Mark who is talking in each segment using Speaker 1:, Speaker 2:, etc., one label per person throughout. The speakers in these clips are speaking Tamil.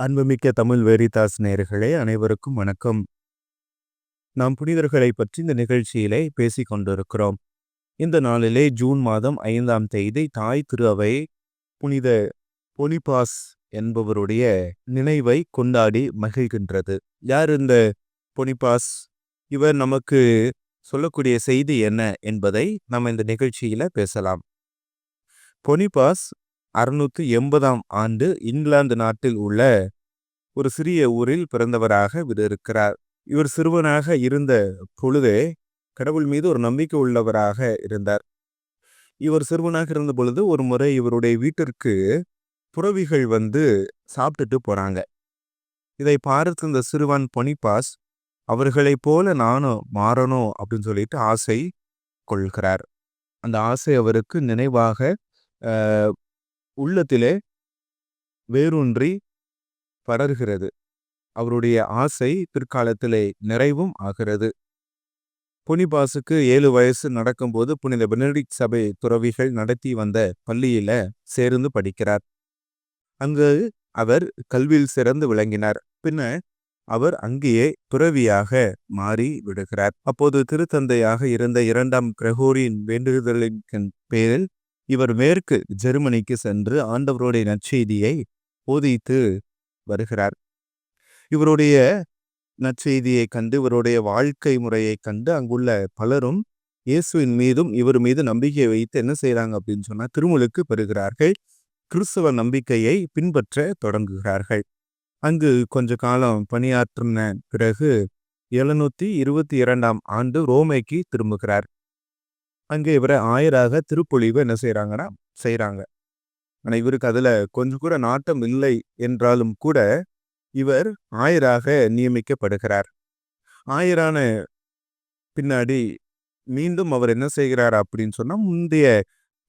Speaker 1: அன்புமிக்க தமிழ் வேரிதாஸ் நேயர்களே அனைவருக்கும் வணக்கம். நாம் புனிதர்களை பற்றி இந்த நிகழ்ச்சியிலே பேசிக் கொண்டிருக்கிறோம். இந்த நாளிலே ஜூன் மாதம் ஐந்தாம் தேதி தாய் திரு அவை புனித பொனிபாஸ் என்பவருடைய நினைவை கொண்டாடி மகிழ்கின்றது. யார் இந்த பொனிபாஸ் இவர் நமக்கு சொல்லக்கூடிய செய்தி என்ன என்பதை நம்ம இந்த நிகழ்ச்சியில பேசலாம். பொனிபாஸ் அறுநூற்று எண்பதாம் ஆண்டு இங்கிலாந்து நாட்டில் உள்ள ஒரு சிறிய ஊரில் பிறந்தவராக இவர் இருக்கிறார் இவர் சிறுவனாக இருந்த பொழுதே கடவுள் மீது ஒரு நம்பிக்கை உள்ளவராக இருந்தார். இவர் சிறுவனாக இருந்த பொழுது ஒரு முறை இவருடைய வீட்டிற்கு புறவிகள் வந்து சாப்பிட்டுட்டு போறாங்க இதை பார்த்து இந்த சிறுவன் பொனிபாஸ் அவர்களைப் போல நானும் மாறணும் அப்படின்னு சொல்லிட்டு ஆசை கொள்கிறார். அந்த ஆசை அவருக்கு நினைவாக உள்ளத்திலே வேரூன்றி படர்கிறது அவருடைய ஆசை பிற்காலத்திலே நிறைவும் ஆகிறது. புனிபாசுக்கு ஏழு வயசு நடக்கும்போது புனித பெனடிக் சபை துறவிகள் நடத்தி வந்த பள்ளியில சேர்ந்து படிக்கிறார். அங்கு அவர் கல்வியில் சிறந்து விளங்கினார். பின்ன அவர் அங்கேயே துறவியாக மாறி விடுகிறார். அப்போது திருத்தந்தையாக இருந்த இரண்டாம் கிரகோரியின் வேண்டுதலின் பேரில் இவர் மேற்கு ஜெர்மனிக்கு சென்று ஆண்டவருடைய நற்செய்தியை போதித்து வருகிறார். இவருடைய நற்செய்தியை கண்டு இவருடைய வாழ்க்கை முறையை கண்டு அங்குள்ள பலரும் இயேசுவின் மீதும் இவர் மீது நம்பிக்கை வைத்து என்ன செய்கிறாங்க அப்படின்னு சொன்னா திருமுழுக்கு பெறுகிறார்கள். கிறிஸ்தவ நம்பிக்கையை பின்பற்ற தொடங்குகிறார்கள். அங்கு கொஞ்ச காலம் பணியாற்றின பிறகு எழுநூத்தி இருபத்தி இரண்டாம் ஆண்டு ரோமைக்கு திரும்புகிறார். அங்கே இவரை ஆயராக திருப்பொழிவு என்ன செய்றாங்கன்னா செய்கிறாங்க ஆனால் இவருக்கு அதுல கொஞ்சம் கூட நாட்டம் இல்லை என்றாலும் கூட இவர் ஆயராக நியமிக்கப்படுகிறார். ஆயரான பின்னாடி மீண்டும் அவர் என்ன செய்கிறார் அப்படின்னு சொன்னா முந்தைய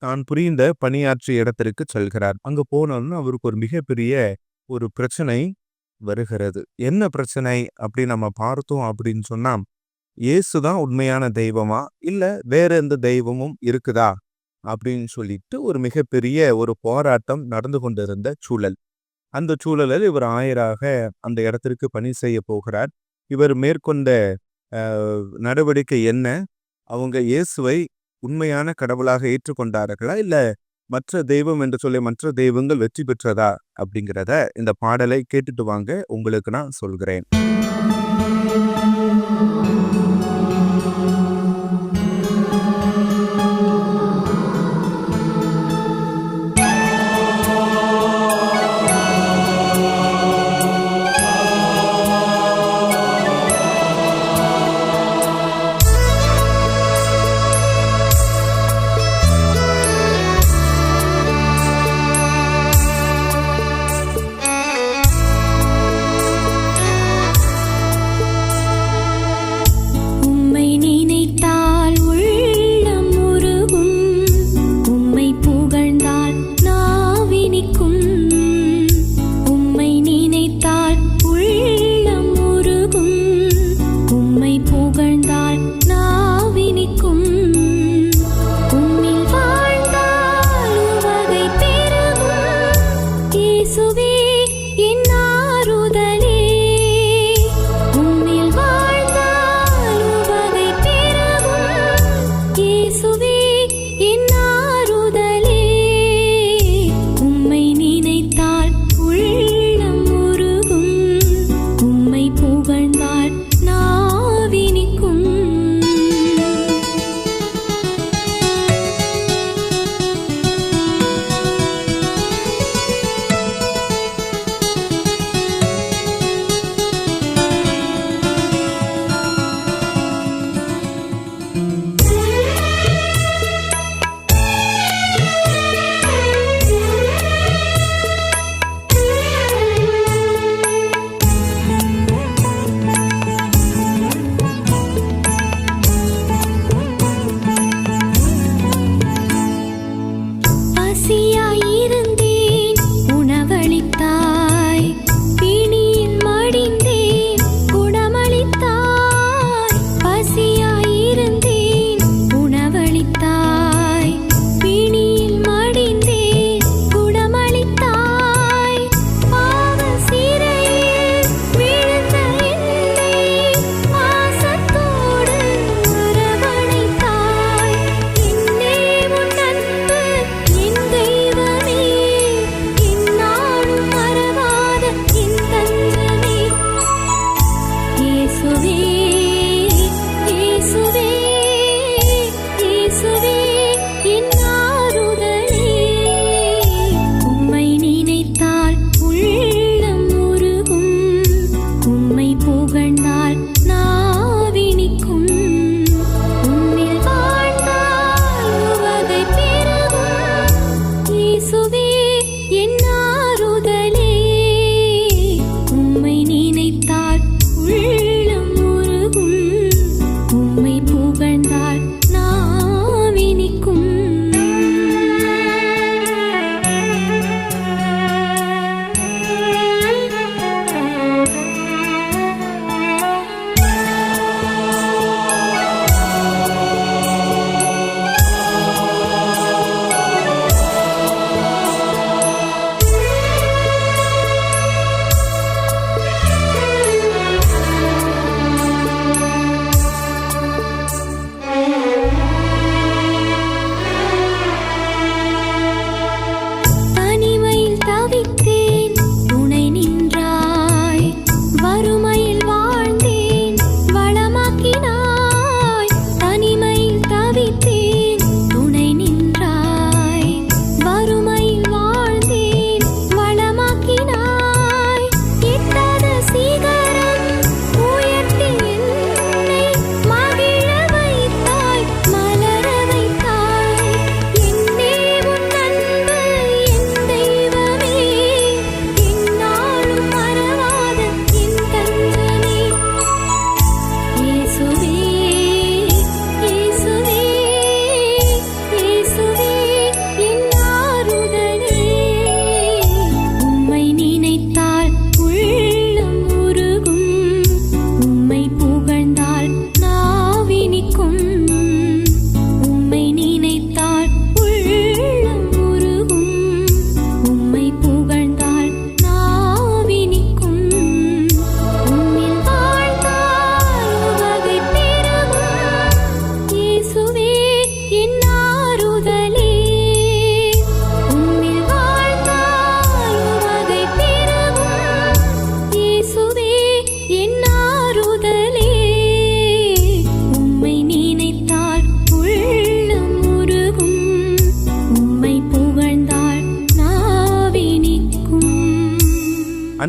Speaker 1: தான் புரிந்த பணியாற்றிய இடத்திற்கு செல்கிறார். அங்கே போனாலும் அவருக்கு ஒரு மிகப்பெரிய ஒரு பிரச்சனை வருகிறது. என்ன பிரச்சனை அப்படி நம்ம பார்த்தோம் அப்படின்னு சொன்னாம் இயேசு தான் உண்மையான தெய்வமா? இல்ல வேற எந்த தெய்வமும் இருக்குதா? அப்படின்னு சொல்லிட்டு ஒரு மிகப்பெரிய ஒரு போராட்டம் நடந்து கொண்டிருந்த சூழல். அந்த சூழலில் இவர் ஆயராக அந்த இடத்திற்கு பணி செய்ய போகிறார். இவர் மேற்கொண்ட நடவடிக்கை என்ன? அவங்க இயேசுவை உண்மையான கடவுளாக ஏற்றுக்கொண்டார்களா? இல்ல மற்ற தெய்வம் என்று சொல்லி மற்ற தெய்வங்கள் வெற்றி பெற்றதா? அப்படிங்கிறத இந்த பாடலை கேட்டுட்டு வாங்க. உங்களுக்கு நான் சொல்கிறேன்.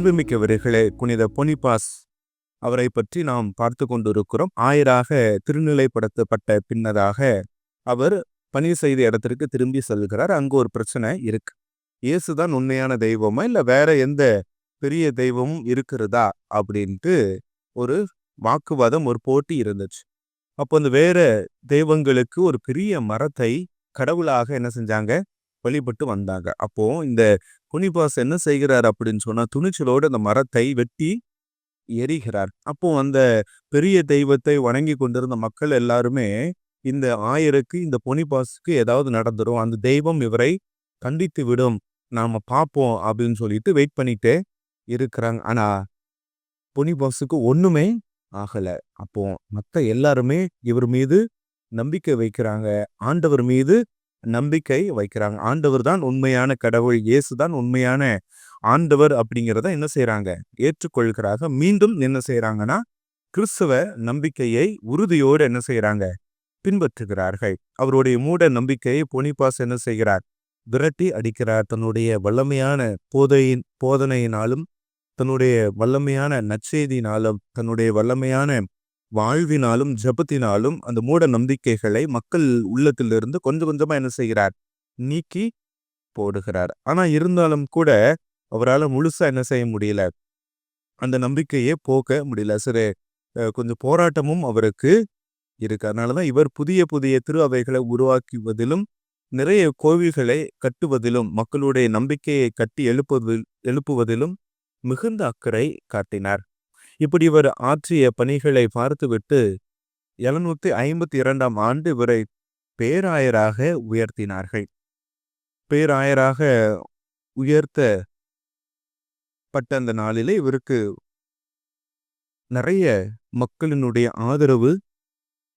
Speaker 1: அன்புமிக்கவர்களே புனித பொனிபாஸ் அவரை பற்றி நாம் பார்த்து கொண்டிருக்கிறோம். ஆயராக திருநிலைப்படுத்தப்பட்ட பின்னதாக அவர் பணி செய்த இடத்திற்கு திரும்பி செல்கிறார். அங்கு ஒரு பிரச்சனை இருக்கு. இயேசுதான் உண்மையான தெய்வமா இல்ல வேற எந்த பெரிய தெய்வமும் இருக்கிறதா? அப்படின்ட்டு ஒரு வாக்குவாதம் ஒரு போட்டி இருந்துச்சு. அப்போ அந்த வேற தெய்வங்களுக்கு ஒரு பெரிய மரத்தை கடவுளாக என்ன செஞ்சாங்க? வழிபட்டு வந்தாங்க. அப்போ இந்த குனிபாஸ் என்ன செய்கிறார் அப்படின்னு சொன்னா துணிச்சலோடு அந்த மரத்தை வெட்டி எரிகிறார். அப்போ அந்த பெரிய தெய்வத்தை வணங்கி கொண்டிருந்த மக்கள் எல்லாருமே இந்த ஆயருக்கு இந்த பொனிபாஸுக்கு ஏதாவது நடந்துரும் அந்த தெய்வம் இவரை கண்டித்து விடும் நாம பார்ப்போம் அப்படின்னு சொல்லிட்டு வெயிட் பண்ணிட்டே இருக்கிறாங்க. ஆனா பொனிபாஸுக்கு ஒண்ணுமே ஆகல. அப்போ மத்த எல்லாருமே இவர் மீது நம்பிக்கை வைக்கிறாங்க. ஆண்டவர் மீது நம்பிக்கை வைக்கிறாங்க. ஆண்டவர் தான் உண்மையான கடவுள். இயேசு தான் உண்மையான ஆண்டவர் அப்படிங்கிறத என்ன செய்றாங்க? ஏற்றுக்கொள்கிறாங்க. மீண்டும் என்ன செய்கிறாங்கன்னா கிறிஸ்துவ நம்பிக்கையை உறுதியோடு என்ன செய்றாங்க? பின்பற்றுகிறார்கள். அவருடைய மூட நம்பிக்கையை பொனிபாஸ் என்ன செய்கிறார்? விரட்டி அடிக்கிறார். தன்னுடைய வல்லமையான போதையின் போதனையினாலும் தன்னுடைய வல்லமையான நற்செய்தியினாலும் தன்னுடைய வல்லமையான வாழ்வினாலும் ஜெபத்தினாலும் அந்த மூட நம்பிக்கைகளை மக்கள் உள்ளத்திலிருந்து கொஞ்சம் கொஞ்சமா என்ன செய்கிறார்? நீக்கி போடுகிறார். ஆனா இருந்தாலும் கூட அவரால் முழுசா என்ன செய்ய முடியல. அந்த நம்பிக்கையே போக்க முடியல. சரி கொஞ்சம் போராட்டமும் அவருக்கு இருக்கு. அதனாலதான் இவர் புதிய புதிய திரு அவைகளை உருவாக்குவதிலும் நிறைய கோவில்களை கட்டுவதிலும் மக்களுடைய நம்பிக்கையை கட்டி எழுப்புவதில் எழுப்புவதிலும் மிகுந்த அக்கறை காட்டினார். இப்படி இவர் ஆற்றிய பணிகளை பார்த்துவிட்டு எழுநூத்தி ஐம்பத்தி இரண்டாம் ஆண்டு இவரை பேராயராக உயர்த்தினார்கள். பேராயராக உயர்த்தப்பட்ட அந்த நாளிலே இவருக்கு நிறைய மக்களினுடைய ஆதரவு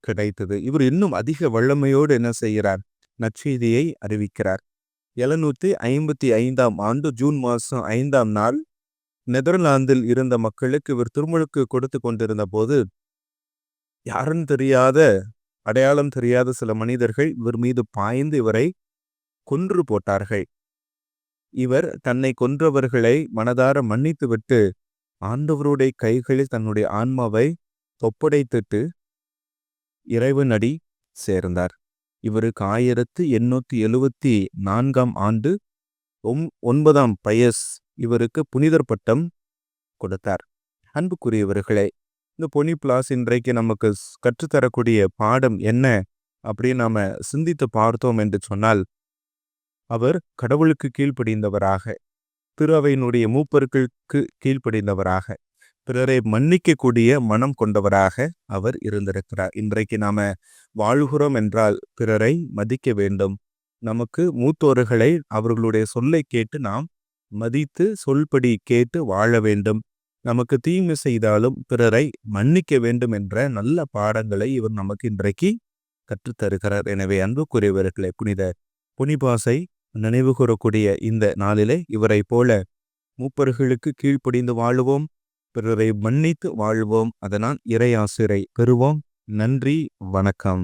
Speaker 1: கிடைத்தது. இவர் இன்னும் அதிக வல்லமையோடு என்ன செய்கிறார்? நற்செய்தியை அறிவிக்கிறார். எழுநூத்தி ஐம்பத்தி ஐந்தாம் ஆண்டு ஜூன் மாசம் ஐந்தாம் நாள் நெதர்லாந்தில் இருந்த மக்களுக்கு இவர் திருமுழுக்கு கொடுத்து கொண்டிருந்த போது யாருன்னு தெரியாத அடையாளம் தெரியாத சில மனிதர்கள் இவர் மீது பாய்ந்து இவரை கொன்று போட்டார்கள். இவர் தன்னை கொன்றவர்களை மனதார மன்னித்துவிட்டு ஆண்டவருடைய கைகளில் தன்னுடைய ஆன்மாவை தொப்படைத்துட்டு இறைவனடி சேர்ந்தார். இவருக்கு ஆயிரத்து எண்ணூற்றி எழுவத்தி நான்காம் ஆண்டு ஒம் ஒன்பதாம் பயஸ் இவருக்கு புனிதர் பட்டம் கொடுத்தார். அன்புக்குரியவர்களே இந்த பொனி பிளாஸ் இன்றைக்கு நமக்கு கற்றுத்தரக்கூடிய பாடம் என்ன அப்படின்னு நாம் சிந்தித்து பார்த்தோம் என்று சொன்னால் அவர் கடவுளுக்கு கீழ்ப்படிந்தவராக திரு அவையினுடைய மூப்பர்களுக்கு கீழ்ப்படிந்தவராக பிறரை மன்னிக்கக்கூடிய மனம் கொண்டவராக அவர் இருந்திருக்கிறார். இன்றைக்கு நாம வாழ்கிறோம் என்றால் பிறரை மதிக்க வேண்டும். நமக்கு மூத்தோர்களை அவர்களுடைய சொல்லை கேட்டு நாம் மதித்து சொல்படி கேட்டு வாழ வேண்டும். நமக்கு தீமை செய்தாலும் பிறரை மன்னிக்க வேண்டும் என்ற நல்ல பாடங்களை இவர் நமக்கு இன்றைக்கு கற்றுத்தருகிறார். எனவே அன்புக்குரியவர்களை புனித புனிபாசை நினைவு கூறக்கூடிய இந்த நாளிலே இவரைப் போல மூப்பர்களுக்கு கீழ்ப்படிந்து வாழுவோம். பிறரை மன்னித்து வாழ்வோம். அதனால் இறையாசிரை பெறுவோம். நன்றி வணக்கம்.